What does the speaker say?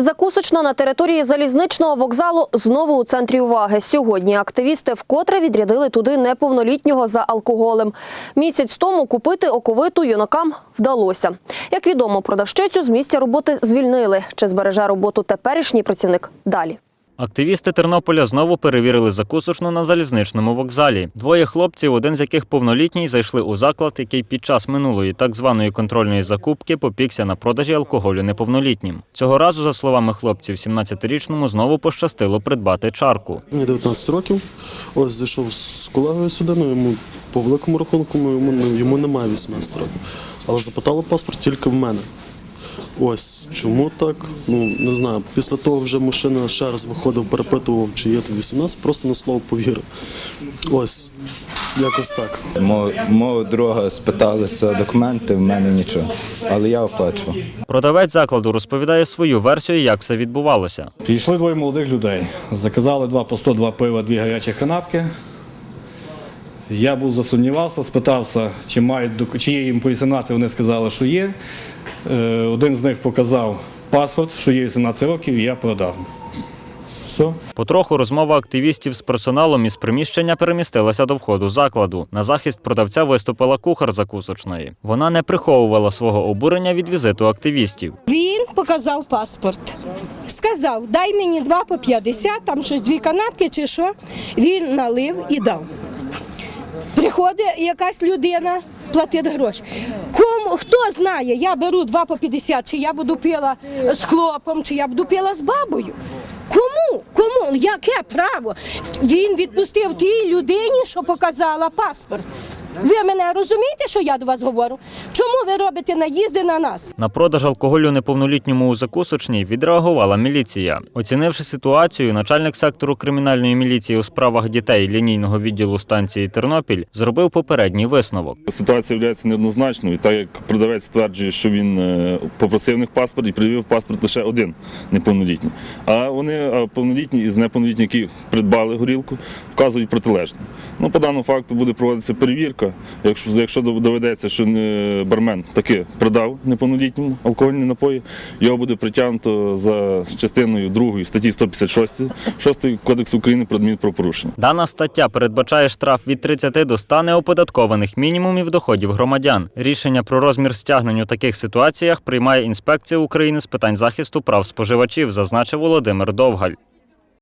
Закусочна на території залізничного вокзалу знову у центрі уваги. Сьогодні активісти вкотре відрядили туди неповнолітнього за алкоголем. Місяць тому купити оковиту юнакам вдалося. Як відомо, продавщицю з місця роботи звільнили. Чи збереже роботу теперішній працівник? Далі. Активісти Тернополя знову перевірили закусочну на залізничному вокзалі. Двоє хлопців, один з яких повнолітній, зайшли у заклад, який під час минулої так званої контрольної закупки попікся на продажі алкоголю неповнолітнім. Цього разу, за словами хлопців, 17-річному знову пощастило придбати чарку. Мені 19 років. Ось зайшов з колегою сюди, ну йому по великому рахунку йому, ну, йому немає 18 років. Але запитали паспорт тільки в мене. Ось чому так? Ну не знаю. Після того вже мужчина ще раз виходив, перепитував, чи є там 18, просто на слово повірив. Ось якось так. Мого, мого друга спиталися документи, в мене нічого, але я оплачував. Продавець закладу розповідає свою версію, як все відбувалося. Підійшли двоє молодих людей. Заказали два по 100, два пива, дві гарячі канапки. Я був засумнівався, спитався, чи мають чи є їм по 18, вони сказали, що є. Е, Один з них показав паспорт, що є 18 років, і я продав. Все. Потроху розмова активістів з персоналом із приміщення перемістилася до входу закладу. На захист продавця виступила кухар закусочної. Вона не приховувала свого обурення від візиту активістів. Він показав паспорт. Сказав, дай мені два по 50, там щось дві канапки чи що. Він налив і дав. Приходить якась людина, платить гроші. Кому хто знає, я беру два по 50, чи я буду пила з хлопом, чи я буду пила з бабою. Кому? Кому? Яке право? Він відпустив тій людині, що показала паспорт. Ви мене розумієте, що я до вас говорю? Чому ви робите наїзди на нас? На продаж алкоголю неповнолітньому у закусочній відреагувала міліція. Оцінивши ситуацію, начальник сектору кримінальної міліції у справах дітей лінійного відділу станції Тернопіль зробив попередній висновок. Ситуація є неоднозначною, так як продавець стверджує, що він е, попросив в них паспорт і привів паспорт лише один неповнолітній. А вони а повнолітні із неповнолітні, які придбали горілку, вказують протилежне. Ну, по даному факту буде проводитися перевірка. Якщо, якщо доведеться, що бармен таки продав неповнолітньому алкогольні напої, його буде притягнуто за частиною 2 статті 156 6 Кодексу України про адмінправопорушення. Дана стаття передбачає штраф від 30 до 100 неоподаткованих мінімумів доходів громадян. Рішення про розмір стягнень у таких ситуаціях приймає інспекція України з питань захисту прав споживачів, зазначив Володимир Довгаль.